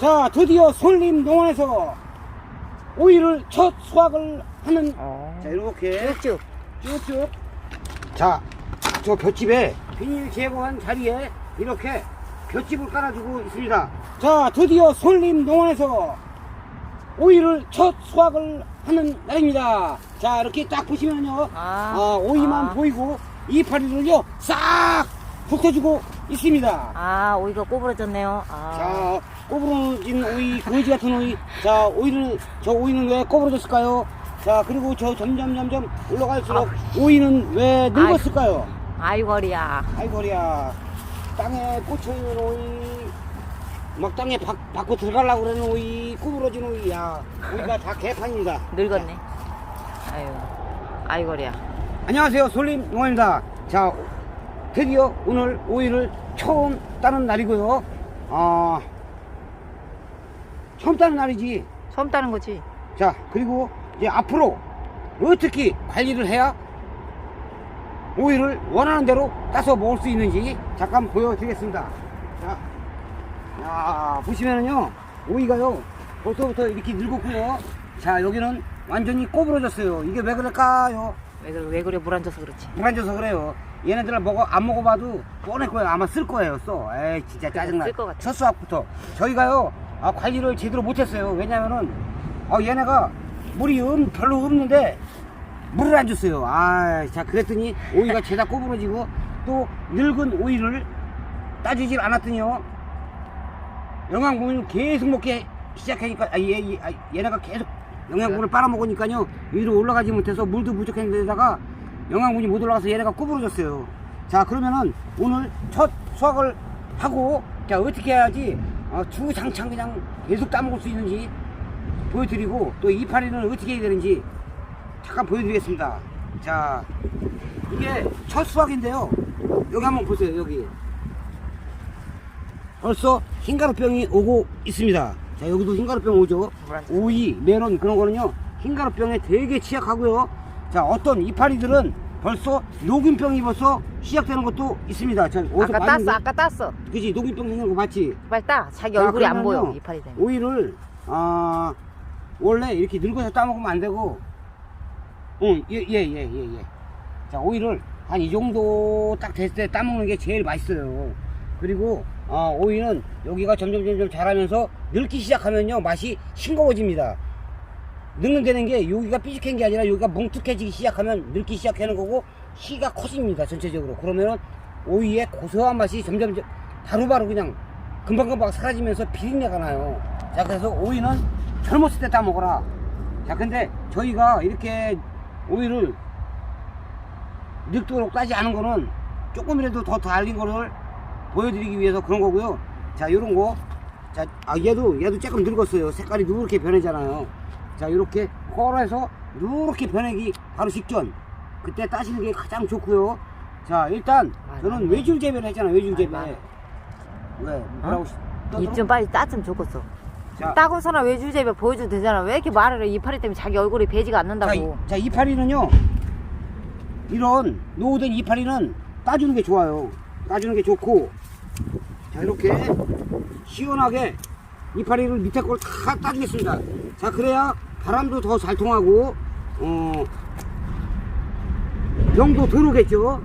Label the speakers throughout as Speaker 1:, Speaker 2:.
Speaker 1: 자, 드디어 솔림 농원에서 오이를 첫 수확을 하는
Speaker 2: 어.
Speaker 1: 자, 이렇게
Speaker 2: 쭉쭉.
Speaker 1: 쭉쭉 자, 저 볏집에 비닐 제거한 자리에 이렇게 볏집을 깔아주고 있습니다. 자, 드디어 솔림 농원에서 오이를 첫 수확을 하는 날입니다. 자, 이렇게 딱 보시면요.
Speaker 2: 아.
Speaker 1: 아, 오이만
Speaker 2: 아.
Speaker 1: 보이고 이파리를요, 싹 훑어주고 있습니다.
Speaker 2: 아, 오이가 꼬부러졌네요. 아.
Speaker 1: 자, 꼬부러진 오이, 거지 같은 오이. 자, 오이를, 저 오이는 왜 꼬부러졌을까요? 자, 그리고 저 점점, 점점 올라갈수록 오이는 왜 늙었을까요?
Speaker 2: 아이거리야.
Speaker 1: 아이고리야. 땅에 꽂혀있는 오이, 막 땅에 박, 박고 들어가려고 그러는 오이, 구부러진 오이야. 오이가 다 개판입니다.
Speaker 2: 늙었네. 아유. 아이거리야.
Speaker 1: 안녕하세요. 솔림 농원입니다. 자, 드디어 오늘 오이를 처음 따는 날이고요. 아, 처음 따는 날이지.
Speaker 2: 처음 따는 거지.
Speaker 1: 자, 그리고 이제 앞으로 어떻게 관리를 해야 오이를 원하는 대로 따서 먹을 수 있는지 잠깐 보여드리겠습니다. 자, 자 보시면은요, 오이가요, 벌써부터 이렇게 늙었고요. 자, 여기는 완전히 꼬부러졌어요. 이게 왜 그럴까요?
Speaker 2: 왜 그래, 왜 그래, 물 앉아서 그렇지.
Speaker 1: 물 앉아서 그래요. 얘네들 먹어 안 먹어봐도 뻔할 거예요. 아마 쓸 거예요. 써. 에이 진짜 짜증나.
Speaker 2: 쓸것 같아.
Speaker 1: 첫 수확부터 저희가요 아, 관리를 제대로 못했어요. 왜냐면은 아, 얘네가 물이 음, 별로 없는데 물을 안 줬어요. 아, 자 그랬더니 오이가 죄다 꼬부러지고 또 늙은 오이를 따주질 않았더니요. 영양분을 계속 먹게 시작하니까 아, 얘, 얘, 아, 얘네가 계속 영양분을 빨아먹으니까요. 위로 올라가지 못해서 물도 부족했는데다가 영양분이 못 올라가서 얘네가 구부러졌어요. 자 그러면은 오늘 첫 수확을 하고 자 어떻게 해야지 어, 주장창 그냥 계속 따먹을 수 있는지 보여드리고 또 이파리는 어떻게 해야 되는지 잠깐 보여드리겠습니다 자 이게 첫 수확인데요 여기 한번 보세요 여기 벌써 흰가루병이 오고 있습니다. 자, 여기도 흰가루병 오죠. 오이, 메론 그런 거는요. 흰가루병에 되게 취약하고요. 자, 어떤 이파리들은 벌써 녹균병이 벌써 시작되는 것도 있습니다. 자, 어디서
Speaker 2: 아까? 땄어, 아까 땄어.
Speaker 1: 그지 녹균병 생긴 거 맞지?
Speaker 2: 빨리 따. 자기
Speaker 1: 자,
Speaker 2: 얼굴이 안
Speaker 1: 그러면요,
Speaker 2: 보여, 이파리 때문에.
Speaker 1: 오이를 아 원래 이렇게 늙어서 따먹으면 안 되고, 응, 예, 예, 예, 예, 예. 자, 오이를 한 이 정도 딱 됐을 때 따먹는 게 제일 맛있어요. 그리고 아, 오이는 여기가 점점 점점 자라면서 늙기 시작하면요 맛이 싱거워집니다. 늙는다는 게 여기가 삐죽한 게 아니라 여기가 뭉툭해지기 시작하면 늙기 시작하는 거고 씨가 커집니다 전체적으로. 그러면은 오이의 고소한 맛이 점점 점- 바로바로 그냥 금방금방 사라지면서 비린내가 나요. 자 그래서 오이는 젊었을 때 따먹어라. 자 근데 저희가 이렇게 오이를 늙도록 따지 않은 거는 조금이라도 더 달린 거를 보여드리기 위해서 그런 거고요. 자, 요런 거. 자, 아, 얘도, 얘도 조금 늙었어요. 색깔이 누렇게 변하잖아요. 자, 이렇게 컬에서 누렇게 변하기 바로 직전. 그때 따시는 게 가장 좋고요. 자, 일단
Speaker 2: 아,
Speaker 1: 저는
Speaker 2: 맞네.
Speaker 1: 외줄 재배를 했잖아요. 외줄 재배.
Speaker 2: 아, 맞네.
Speaker 1: 왜? 뭐라고? 또-
Speaker 2: 입좀 빨리 땄으면 좋겠어.
Speaker 1: 자,
Speaker 2: 따고서나 외주제비 보여줘도 되잖아. 왜 이렇게 말을 해? 이파리 때문에 자기 얼굴이 배지가
Speaker 1: 자,
Speaker 2: 않는다고.
Speaker 1: 이- 자, 이파리는요. 이런 노후된 이파리는 따주는 게 좋아요. 따주는 게 좋고. 자, 이렇게 시원하게 이파리를 밑에 걸 다 따주겠습니다. 자, 그래야 바람도 더 잘 통하고, 어, 병도 덜 오겠죠.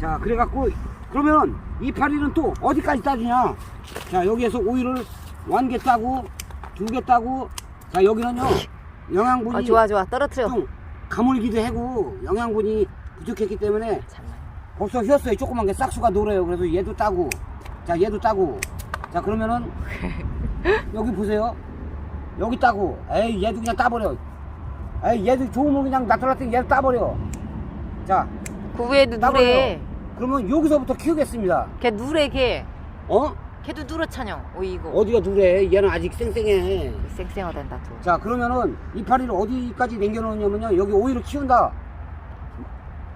Speaker 1: 자, 그래갖고, 그러면 이파리는 또 어디까지 따주냐? 자, 여기에서 오이를 한개 따고, 두 개 따고, 자, 여기는요, 영양분이
Speaker 2: 어, 좋아, 좋아. 떨어뜨려.
Speaker 1: 좀 가물기도 하고 영양분이 부족했기 때문에. 벌써 휘었어요 조그만 게 싹수가 노래요 그래서 얘도 따고 자 얘도 따고 자 그러면은 여기 보세요 여기 따고 에이 얘도 그냥 따버려 에이 얘도 좋으면 그냥 나타났더니 얘도 따버려
Speaker 2: 자그 위에도
Speaker 1: 따버려
Speaker 2: 누래.
Speaker 1: 그러면 여기서부터 키우겠습니다
Speaker 2: 걔 누래, 걔.
Speaker 1: 어?
Speaker 2: 걔도 누렇잖여. 오이 이거.
Speaker 1: 어디가 누래 얘는 아직 쌩쌩해
Speaker 2: 쌩쌩하단다, 또.
Speaker 1: 자 그러면은 이파리를 어디까지 남겨놓냐면요 여기 오이를 키운다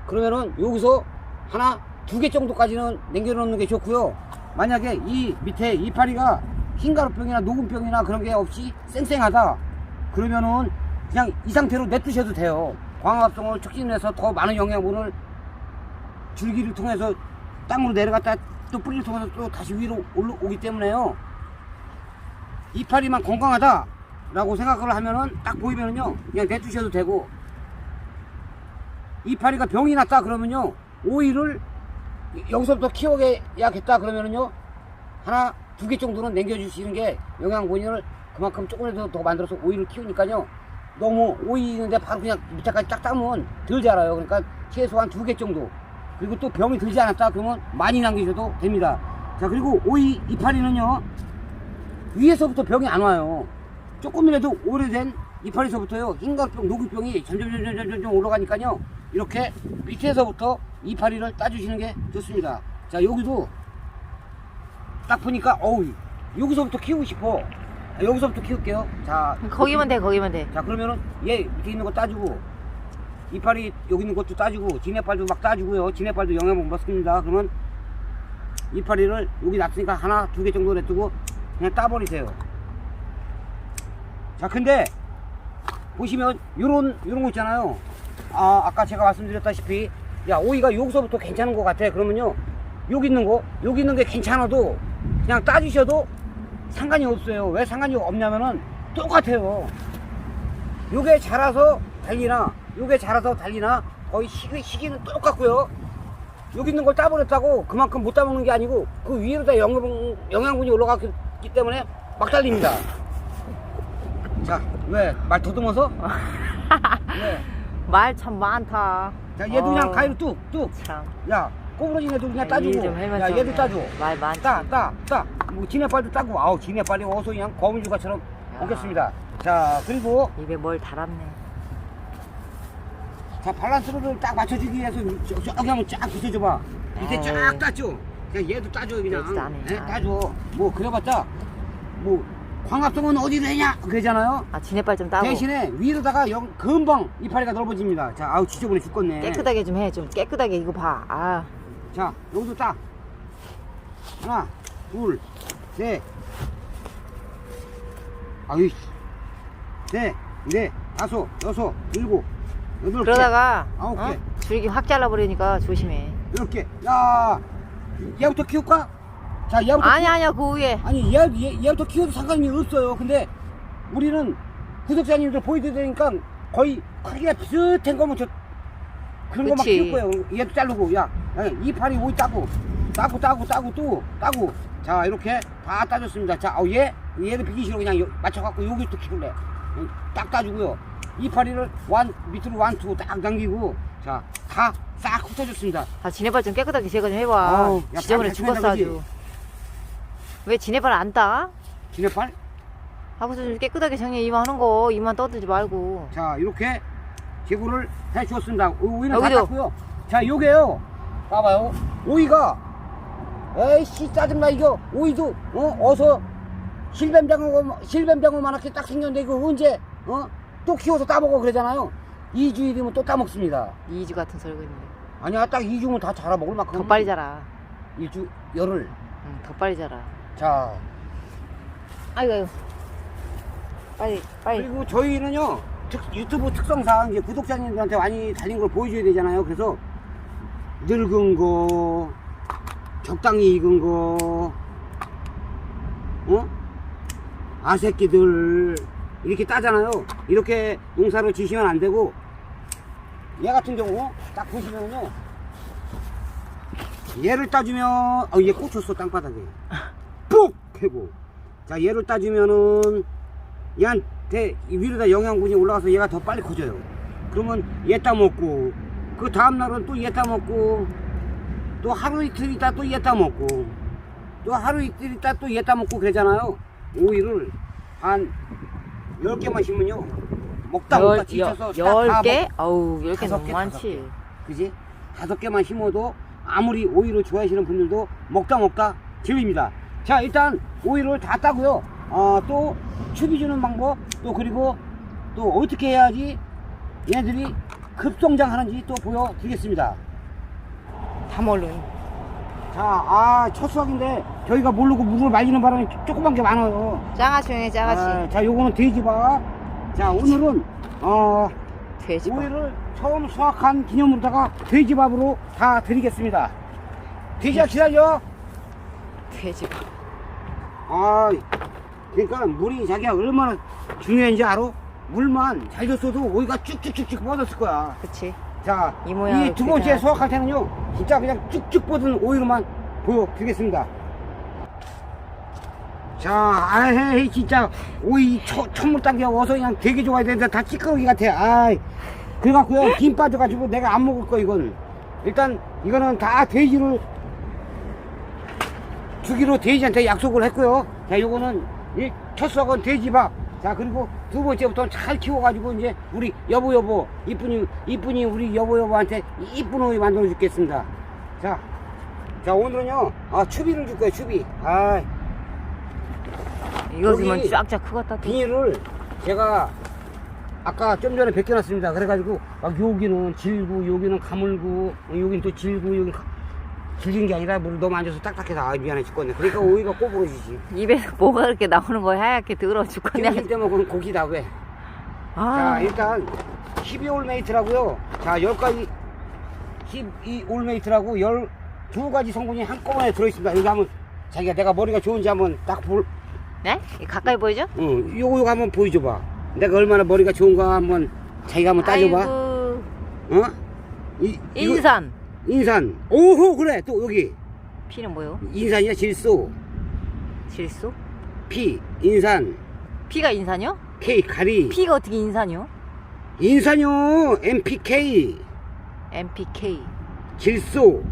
Speaker 1: 그러면은 여기서 하나 두 개 정도까지는 남겨놓는 게 좋고요 만약에 이 밑에 이파리가 흰가루병이나 녹음병이나 그런 게 없이 쌩쌩하다. 그러면은 그냥 이 상태로 냅두셔도 돼요. 광합성을 촉진해서 더 많은 영양분을 줄기를 통해서 땅으로 내려갔다 또 뿌리를 통해서 또 다시 위로 올라오기 때문에요. 이파리만 건강하다 라고 생각을 하면은 딱 보이면은요 그냥 내두셔도 되고. 이파리가 병이 났다 그러면요 오이를 여기서부터 키워야겠다 그러면은요 하나 두 개 정도는 남겨주시는 게 영양분을 그만큼 조금이라도 더 만들어서 오이를 키우니까요. 너무 오이 있는데 바로 그냥 밑에까지 딱 따면 덜 자라요. 그러니까 최소한 두 개 정도. 그리고 또 병이 들지 않았다 그러면 많이 남기셔도 됩니다. 자 그리고 오이 이파리는요 위에서부터 병이 안 와요. 조금이라도 오래된 이파리서부터요 흰각병 녹유병이 점점 점점 점점 점점 올라가니까요 이렇게 밑에서부터 이파리를 따주시는 게 좋습니다. 자 여기도 딱 보니까 어우 여기서부터 키우고 싶어. 아, 여기서부터 키울게요. 자
Speaker 2: 거기만 돼 거기만 돼.
Speaker 1: 자 그러면은 얘 밑에 있는 거 따주고 이파리 여기 있는 것도 따주고 지네빨도 막 따주고요. 지네빨도 영양분 먹습니다. 그러면 이파리를 여기 놨으니까 하나 두 개 정도 냅두고 그냥 따버리세요. 자 근데 보시면 요런 요런 거 있잖아요. 아 아까 제가 말씀드렸다시피 야 오이가 여기서부터 괜찮은 것 같아. 그러면요 여기 있는 거 여기 있는 게 괜찮아도 그냥 따주셔도 상관이 없어요. 왜 상관이 없냐면은 똑같아요. 요게 자라서 달리나 요게 자라서 달리나 거의 시기, 시기는 똑같고요. 여기 있는 걸 따버렸다고 그만큼 못 따먹는 게 아니고 그 위에다 영양, 영양분이 올라갔기 때문에 막 달립니다. 자 왜? 말 더듬어서? 왜?
Speaker 2: 말참 많다.
Speaker 1: 자 얘도 그냥
Speaker 2: 어,
Speaker 1: 가위로 뚝 뚝.
Speaker 2: 참.
Speaker 1: 야 꼬부러진 애도 그냥
Speaker 2: 일
Speaker 1: 따주고.
Speaker 2: 좀 해면 야좀
Speaker 1: 얘도
Speaker 2: 해.
Speaker 1: 따줘.
Speaker 2: 말 많지.
Speaker 1: 따따따뭐 지네 빨도 따고. 아우 지네 빨이 어서 그냥 거미줄과처럼
Speaker 2: 야.
Speaker 1: 옮겼습니다. 자 그리고
Speaker 2: 입에 뭘 달았네.
Speaker 1: 자 밸런스를 딱 맞춰주기 위해서 저- 저기 한번 쫙 붙여줘 봐. 밑에
Speaker 2: 아이.
Speaker 1: 쫙 따줘. 그냥 얘도 따줘 그냥.
Speaker 2: 그러지도 않아.
Speaker 1: 예,
Speaker 2: 아이.
Speaker 1: 따줘. 뭐 그래봤자 뭐 광합성은 어디로 해냐? 그러잖아요.
Speaker 2: 아 지네빨 좀 따고.
Speaker 1: 대신에 위로다가 영, 금방 이파리가 넓어집니다. 자 아우 지저분해 죽겠네.
Speaker 2: 깨끗하게 좀 해. 좀 깨끗하게 이거 봐 아
Speaker 1: 자 여기도 딱 하나 둘 셋. 아유 넷넷 다섯 여섯 일곱 여덟 개.
Speaker 2: 그러다가
Speaker 1: 아홉
Speaker 2: 어?
Speaker 1: 개.
Speaker 2: 줄기 확 잘라버리니까 조심해.
Speaker 1: 이렇게 야 얘부터 키울까? 자 얘부터
Speaker 2: 아니 아니야 그 위에.
Speaker 1: 아니 얘, 얘, 얘부터 키워도 상관이 없어요. 근데 우리는 구독자님들 보여드리니까 거의 크기가 비슷한 거면 저 그런 거만
Speaker 2: 그치.
Speaker 1: 키울 거예요. 얘도 자르고 야, 야 이파리 오이 따고 따고 따고 따고 또. 따고 자 이렇게 다 따줬습니다. 자 어, 얘 얘를 비기 싫어 그냥 요- 맞춰갖고 여기 또 키울래. 어, 딱 따주고요. 이파리를 완 밑으로 완투 딱 남기고 자 다 싹 훑어줬습니다.
Speaker 2: 아 지네빨 좀 깨끗하게 제거 좀 해봐.
Speaker 1: 아우, 야,
Speaker 2: 지저분해 죽었어 아주. 왜 지네빨 안 따?
Speaker 1: 지네팔
Speaker 2: 하고서 좀 깨끗하게 정리 이만 하는 거 이만 떠들지 말고.
Speaker 1: 자 이렇게 제거를 해 주었습니다. 오이는 다
Speaker 2: 여기도.
Speaker 1: 자 요게요 봐봐요. 오이가 에이씨 짜증나 이거. 오이도 어 어서 실뱀장어 실뱀장어만하게 딱 생겼는데 이거 언제 어 또 키워서 따먹어 그러잖아요. 2주일이면 또 따먹습니다.
Speaker 2: 이주 같은 설거지
Speaker 1: 아니야 딱 2주면 다 자라 먹을 만큼.
Speaker 2: 더 빨리 자라.
Speaker 1: 1주 열흘.
Speaker 2: 응, 더 빨리 자라.
Speaker 1: 자.
Speaker 2: 아이고 아이고. 빨리 빨리.
Speaker 1: 그리고 저희는요 특- 유튜브 특성상 이제 구독자님들한테 많이 달린 걸 보여줘야 되잖아요. 그래서 늙은 거, 적당히 익은 거, 어? 아새끼들 이렇게 따잖아요. 이렇게 농사를 지시면 안 되고 얘 같은 경우 딱 보시면요. 얘를 따주면 어, 얘 꽂혔어 땅바닥에 ปุ๊ 패고 자 얘를 따주면은 얘한테 이 위로다 영양분이 올라가서 얘가 더 빨리 커져요. 그러면 얘 따먹고 그 다음 날은 또 얘 따먹고 또 하루 이틀 있다 또 얘 따먹고 또 하루 이틀 있다 또 얘 따먹고 그러잖아요. 오이를 한 10개만 심으면요. 먹다 먹다 지쳐서
Speaker 2: 열 개? 어우 열개
Speaker 1: 다섯
Speaker 2: 너무
Speaker 1: 개,
Speaker 2: 많지
Speaker 1: 그지? 다섯 개만 심어도 아무리 오이를 좋아하시는 분들도 먹다 먹다 질립니다. 자, 일단 오이를 다 따고요. 어, 또 추비 주는 방법, 또 그리고 또 어떻게 해야지 얘들이 급성장하는지 또 보여드리겠습니다.
Speaker 2: 다 얼른
Speaker 1: 자, 아, 첫 수확인데 저희가 모르고 물을 말리는 바람에 조그만 게 많아요.
Speaker 2: 장아찌 형의 장아찌
Speaker 1: 아, 자, 요거는 돼지밥. 자, 오늘은 어,
Speaker 2: 돼지밥
Speaker 1: 오이를 처음 수확한 기념으로다가 돼지밥으로 다 드리겠습니다. 돼지야 기다려.
Speaker 2: 돼지밥
Speaker 1: 아, 그러니까 물이 자기가 얼마나 중요한지 알아? 물만 잘 줬어도 오이가 쭉쭉쭉쭉 뻗었을 거야.
Speaker 2: 그치.
Speaker 1: 자,
Speaker 2: 이 모양을
Speaker 1: 이두 번째
Speaker 2: 그냥-
Speaker 1: 수확할 때는요, 진짜 그냥 쭉쭉 뻗은 오이로만 보여드리겠습니다. 자, 아이, 진짜, 오이 초, 천물 단계가 어서 그냥 되게 좋아야 되는데 다 찌꺼기 같아. 아이. 그래갖고요, 김 빠져가지고 내가 안 먹을 거, 이건. 일단, 이거는 다 돼지를 주기로 돼지한테 약속을 했고요. 자, 요거는 이 첫 수확은 돼지밥. 자, 그리고 두 번째부터는 잘 키워가지고 이제 우리 여보 여보 이쁜이 이쁜이 우리 여보 여보한테 이쁜 오이 만들어 주겠습니다. 자, 자 오늘은요 아 추비를 줄 거예요 추비. 아
Speaker 2: 이거 주면
Speaker 1: 여기
Speaker 2: 쫙쫙 크겠다. 또.
Speaker 1: 비닐을 제가 아까 좀 전에 벗겨놨습니다. 그래가지고 막 여기는 질고 여기는 가물고 여기는 또 질고 여기 질린 게 아니라 물을 너무 안 줘서 딱딱해서 아 미안해 죽겠네. 그러니까 오이가 꼬부러지지.
Speaker 2: 입에서 뭐가 그렇게 나오는 거야? 하얗게 더러워 죽겠네.
Speaker 1: 김치 때 먹으면 고기다 왜?
Speaker 2: 아,
Speaker 1: 자 일단 12 올메이트라고요. 자 10가지 12 올메이트라고 12가지 성분이 한꺼번에 들어있습니다. 여기 한번 자기가 내가 머리가 좋은지 한번 딱 볼,
Speaker 2: 네? 가까이 보여줘?
Speaker 1: 응, 요거 요거 한번 보여줘봐. 내가 얼마나 머리가 좋은가 한번 자기가 한번 따져봐.
Speaker 2: 아이고,
Speaker 1: 어? 이, 이거-
Speaker 2: 인산.
Speaker 1: 인산. 오호 그래 또 여기
Speaker 2: 피는 뭐요?
Speaker 1: 인산이야 질소.
Speaker 2: 질소?
Speaker 1: 피 인산.
Speaker 2: 피가 인산이요?
Speaker 1: K 가리.
Speaker 2: 피가 어떻게 인산이요?
Speaker 1: 인산요 MPK
Speaker 2: MPK.
Speaker 1: 질소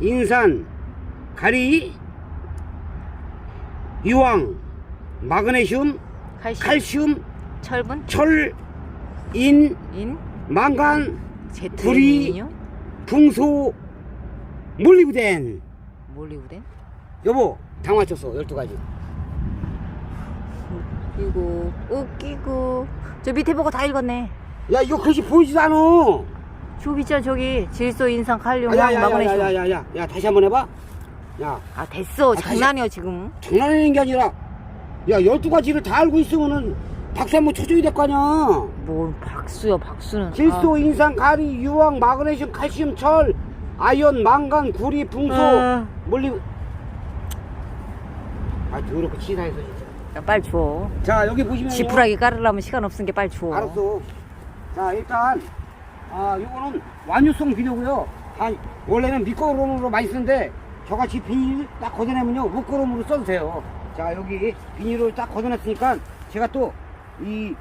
Speaker 1: 인산 가리 유황 마그네슘
Speaker 2: 칼슘.
Speaker 1: 칼슘
Speaker 2: 철분?
Speaker 1: 철 인,
Speaker 2: 인?
Speaker 1: 망간,
Speaker 2: 제트린이요?
Speaker 1: 붕소, 몰리브덴.
Speaker 2: 몰리우덴?
Speaker 1: 여보, 다 맞췄어, 12가지.
Speaker 2: 웃기고, 웃기고. 저 밑에 보고 다 읽었네.
Speaker 1: 야, 이거 글씨 보이지도 않아.
Speaker 2: 저기 있잖아, 저기. 질소, 인산, 칼륨,
Speaker 1: 야,
Speaker 2: 황,
Speaker 1: 야, 야,
Speaker 2: 마그네슘.
Speaker 1: 야, 야, 야, 야, 다시 한번 해봐. 야,
Speaker 2: 아, 됐어.
Speaker 1: 다시-
Speaker 2: 장난이야, 지금.
Speaker 1: 장난하는 게 아니라, 야, 12가지를 다 알고 있으면은 박수 한번 쳐줘야 될 거 아니야.
Speaker 2: 뭘 박수야, 박수는.
Speaker 1: 질소, 인산, 가리, 유황, 마그네슘, 칼슘, 철, 아연, 망간, 구리, 붕소,
Speaker 2: 아.
Speaker 1: 몰리브. 아, 더럽게 치사해서 진짜.
Speaker 2: 아, 빨리 줘.
Speaker 1: 자, 여기 보시면.
Speaker 2: 지푸라기 깔으려면 시간 없으니까 빨리 줘.
Speaker 1: 알았어. 자, 일단, 아, 요거는 완유성 비료고요. 아, 원래는 미끄럼으로 많이 쓰는데, 저같이 비닐 딱 걷어내면요, 목걸음으로 써도 돼요. 자, 여기 비닐을 딱 걷어냈으니까, 제가 또, 이,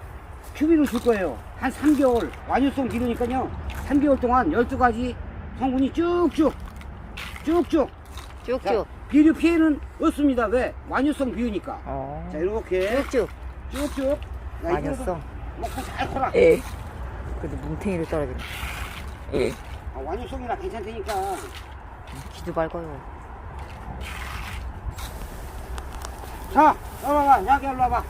Speaker 1: 큐비를 줄 거예요. 한 3개월, 완유성 비료니까요, 3개월 동안 12가지 성분이 쭉쭉, 쭉쭉. 자,
Speaker 2: 쭉쭉.
Speaker 1: 비료 피해는 없습니다. 왜? 완유성 비료니까.
Speaker 2: 어.
Speaker 1: 자, 이렇게
Speaker 2: 쭉쭉.
Speaker 1: 쭉쭉. 야,
Speaker 2: 했어.
Speaker 1: 먹고 잘 커라.
Speaker 2: 에. 그래도 뭉탱이로 떨어지네. 에.
Speaker 1: 아, 완유성이라 괜찮다니까.
Speaker 2: 기도 밝아요.
Speaker 1: 자, 올라와, 야기 올라와.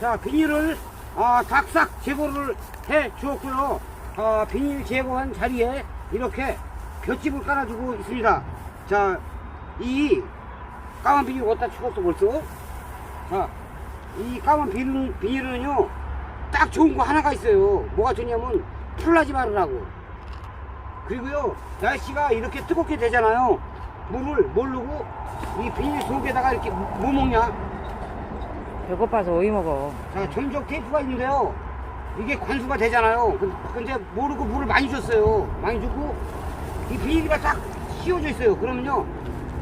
Speaker 1: 자, 비닐을, 아, 닭싹 제거를 해 주었고요. 어, 비닐 제거한 자리에 이렇게 볏짚을 깔아주고 있습니다. 자, 이 까만 비닐 어디다 죽었어 벌써? 자, 이 까만 비닐, 비닐은요, 딱 좋은 거 하나가 있어요. 뭐가 좋냐면, 풀나지 말으라고. 그리고요, 날씨가 이렇게 뜨겁게 되잖아요. 물을 모르고 이 비닐 속에다가 이렇게 뭐 먹냐?
Speaker 2: 배고파서 오이 먹어.
Speaker 1: 자, 점적 테이프가 있는데요. 이게 관수가 되잖아요. 근- 근데 모르고 물을 많이 줬어요. 많이 주고 이 비닐이 딱 씌워져 있어요. 그러면요.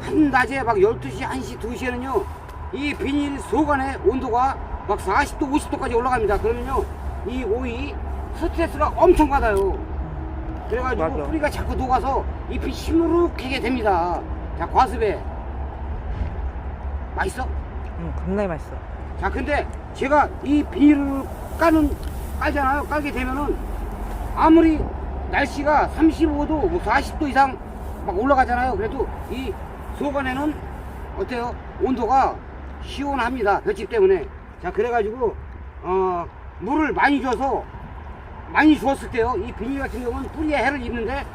Speaker 1: 한낮에 막 12시, 1시, 2시에는요. 이 비닐 속 안에 온도가 막 40도, 50도까지 올라갑니다. 그러면요. 이 오이 스트레스가 엄청 받아요. 그래가지고
Speaker 2: 맞아.
Speaker 1: 뿌리가 자꾸 녹아서 잎이 시무룩하게 됩니다. 자, 과습에. 맛있어?
Speaker 2: 응, 겁나게 맛있어.
Speaker 1: 자 근데 제가 이 비닐을 까는 까잖아요. 까게 되면은 아무리 날씨가 35도 뭐 40도 이상 막 올라가잖아요. 그래도 이 속안에는 어때요? 온도가 시원합니다. 볏짚 때문에. 자 그래가지고 어 물을 많이 줘서 많이 주었을 때요. 이 비닐 같은 경우는 뿌리에 해를 입는데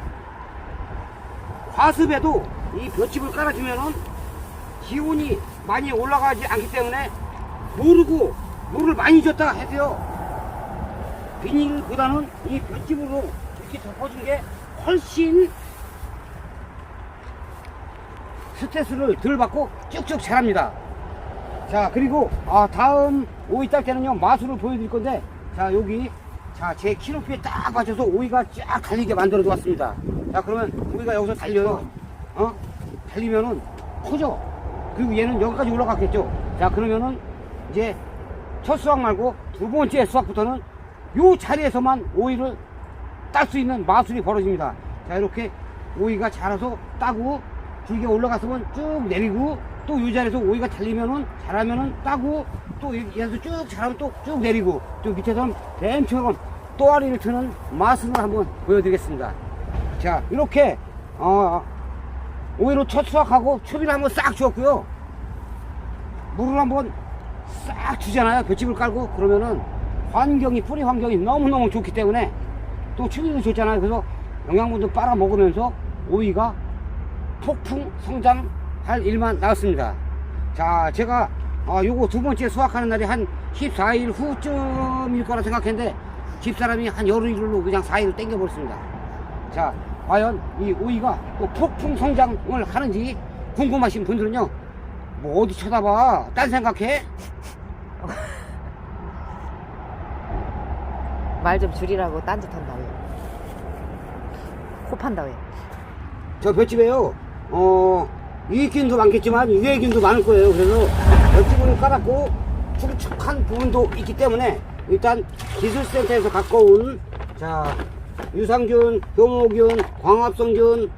Speaker 1: 과습에도 이 볏짚을 깔아주면은 기온이 많이 올라가지 않기 때문에 모르고 물을 많이 줬다가 해도요 비닐보다는 이 볏짚으로 이렇게 덮어준 게 훨씬 스트레스를 덜 받고 쭉쭉 자랍니다. 자 그리고 아 다음 오이 딸 때는요 마술을 보여드릴 건데 자 여기 자제 키높이에 딱 맞춰서 오이가 쫙 달리게 만들어 놓았습니다. 자 그러면 오이가 여기서 달려요. 어? 달리면은 커져. 그리고 얘는 여기까지 올라갔겠죠? 자 그러면은 이제 첫 수확 말고 두 번째 수확부터는 요 자리에서만 오이를 딸 수 있는 마술이 벌어집니다. 자 이렇게 오이가 자라서 따고 줄기가 올라갔으면 쭉 내리고 또 이 자리에서 오이가 달리면은 자라면은 따고 또 얘도 쭉 자라면 또 쭉 내리고 또 밑에서는 뱀처럼 또아리를 트는 마술을 한번 보여드리겠습니다. 자 이렇게 어 오이로 첫 수확하고 초비를 한번 싹 주었고요. 물을 한번 싹 주잖아요. 볏집을 깔고 그러면은 환경이 뿌리 환경이 너무너무 좋기 때문에 또 추위도 좋잖아요. 그래서 영양분도 빨아 먹으면서 오이가 폭풍 성장할 일만 나왔습니다. 자 제가 아, 요거 두 번째 수확하는 날이 한 14일 후쯤일 거라 생각했는데 집사람이 한 열흘로 그냥 4일을 땡겨버렸습니다. 자 과연 이 오이가 또 폭풍 성장을 하는지 궁금하신 분들은요 뭐 어디 쳐다봐. 딴 생각해
Speaker 2: 말 좀 줄이라고 딴짓한다 왜? 호판다 왜?
Speaker 1: 저 볏집에요 어 유익균도 많겠지만 유해균도 많을 거예요 그래서 볏집을 깔았고 축축한 부분도 있기 때문에 일단 기술센터에서 갖고 온 자 유산균, 효모균, 광합성균,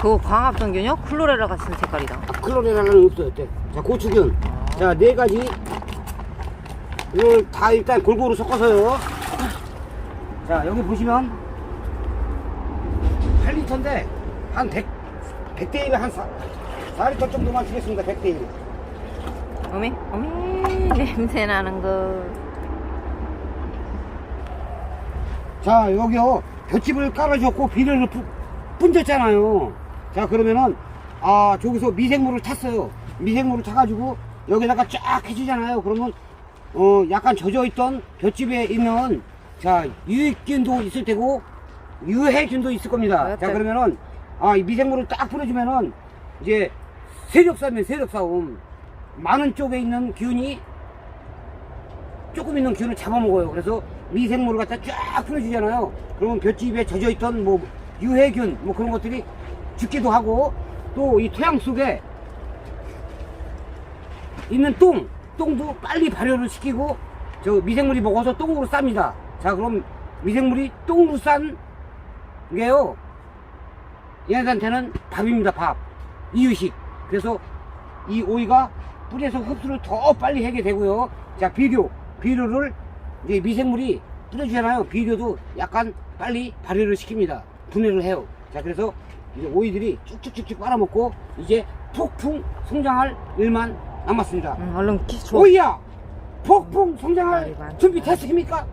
Speaker 2: 그거 광합성균이요? 클로레라 같은 색깔이다.
Speaker 1: 아, 클로레라는 없어요. 때. 자, 고추균. 자, 네 가지. 이걸 다 일단 골고루 섞어서요. 자, 여기 보시면 8리터인데 한 100, 100대 1에 한 4, 4리터 정도만 주겠습니다. 100대 1.
Speaker 2: 어미? 어미 냄새 나는 거.
Speaker 1: 자, 여기요. 볏집을 깔아줬고 비료를 부- 분졌잖아요. 자, 그러면은 아, 저기서 미생물을 탔어요. 미생물을 타가지고 여기다가 쫙 해주잖아요. 그러면 어, 약간 젖어있던 볏집에 있는 자, 유익균도 있을 테고 유해균도 있을 겁니다. 자,
Speaker 2: 맞아요.
Speaker 1: 그러면은 아, 이 미생물을 딱 뿌려주면은 이제 세력 싸움이에요. 세력 싸움. 많은 쪽에 있는 균이 조금 있는 균을 잡아먹어요. 그래서 미생물을 갖다 쫙 풀어주잖아요. 그러면 볏집에 젖어있던 뭐 유해균 뭐 그런 것들이 죽기도 하고 또 이 토양 속에 있는 똥, 똥도 빨리 발효를 시키고 저 미생물이 먹어서 똥으로 쌉니다. 자 그럼 미생물이 똥으로 싼 게요. 얘네들한테는 밥입니다. 밥. 이유식. 그래서 이 오이가 뿌리에서 흡수를 더 빨리 하게 되고요. 자, 비료. 비료를 이제 미생물이 뿌려주잖아요. 비료도 약간 빨리 발효를 시킵니다. 분해를 해요. 자, 그래서 이제 오이들이 쭉쭉쭉쭉 빨아먹고 이제 폭풍 성장할 일만 남았습니다.
Speaker 2: 응, 얼른 키 줘.
Speaker 1: 오이야! 폭풍 성장할
Speaker 2: 많다.
Speaker 1: 준비 됐습니까?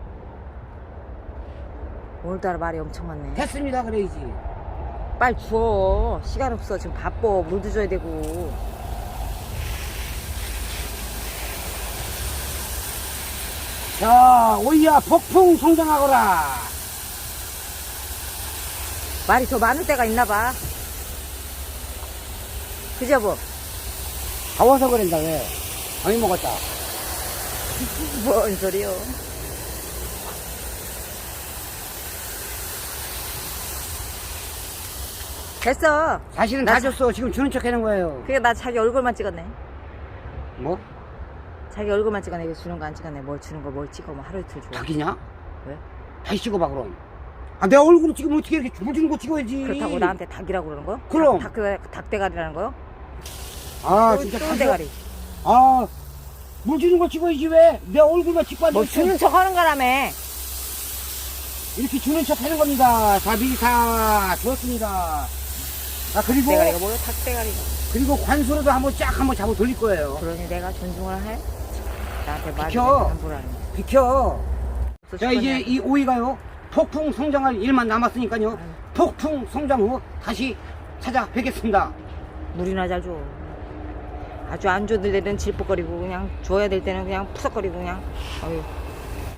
Speaker 2: 오늘따라 말이 엄청 많네.
Speaker 1: 됐습니다. 그래야지.
Speaker 2: 빨리 줘. 시간 없어. 지금 바빠. 물도 줘야 되고.
Speaker 1: 자, 오이야, 폭풍 성장하거라.
Speaker 2: 말이 더 많을 때가 있나 봐. 그지 여보?
Speaker 1: 더워서 그런다, 왜? 많이 먹었다.
Speaker 2: 뭔 소리요? 됐어.
Speaker 1: 사실은 나다
Speaker 2: 자-
Speaker 1: 줬어. 지금 주는 척 하는 거예요.
Speaker 2: 그게 나 자기 얼굴만 찍었네.
Speaker 1: 뭐?
Speaker 2: 자기 얼굴만 찍었네. 이거 주는 거 안 찍었네. 뭘 주는 거 뭘 찍어. 뭐 하루 이틀 줘.
Speaker 1: 닭이냐?
Speaker 2: 왜?
Speaker 1: 다시 찍어봐, 그럼. 아, 내 얼굴을 찍으면 어떻게 이렇게 주물주는 거 찍어야지.
Speaker 2: 그렇다고 나한테 닭이라고 그러는 거요?
Speaker 1: 그럼.
Speaker 2: 닭, 닭, 닭대가리라는 거요?
Speaker 1: 아,
Speaker 2: 또-
Speaker 1: 진짜.
Speaker 2: 또 대가리.
Speaker 1: 아, 물 주는 거 찍어야지, 왜? 내 얼굴만 찍고
Speaker 2: 뭐
Speaker 1: 앉아있어.
Speaker 2: 주는 척 하는 거라며.
Speaker 1: 이렇게 주는 척 하는 겁니다. 자, 미리 다 주었습니다. 자, 그리고,
Speaker 2: 대가리가 뭐요? 닭대가리가.
Speaker 1: 그리고 관수로도 한번 쫙 한번 잡아 돌릴 거예요.
Speaker 2: 그러니 내가 존중을 해? 나한테 말을
Speaker 1: 비켜.
Speaker 2: 함부로 하는 거.
Speaker 1: 비켜. 자, 이제? 이 오이가요, 폭풍 성장할 일만 남았으니까요. 폭풍 성장 후 다시 찾아뵙겠습니다.
Speaker 2: 물이나 잘 줘. 아주 안 줘들 때는 질퍽거리고 그냥 줘야 될 때는 그냥 푸석거리고 그냥. 어휴.